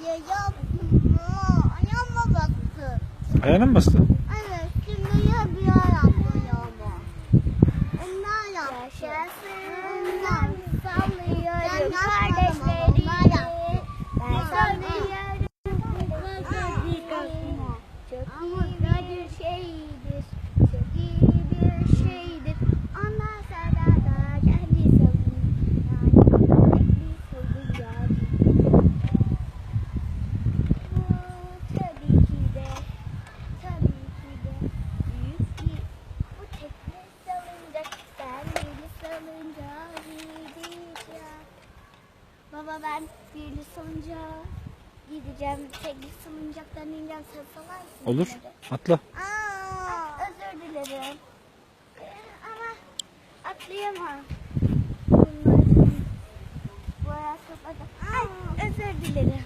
Hayır yapma. Ayağıma baktı. Ayağına mı bastı? Evet şimdi ya bir ayağıma. Onlar yaptı. Onlar. Sallıyorum Ben Baba ben birli salıncağa gideceğim. Tekli salıncaktan ineceğim. Sen salar mısın? Olur. Atla. Aa. Özür dilerim. Ama atlayamam. Bunların bu ayakkabıda. Ay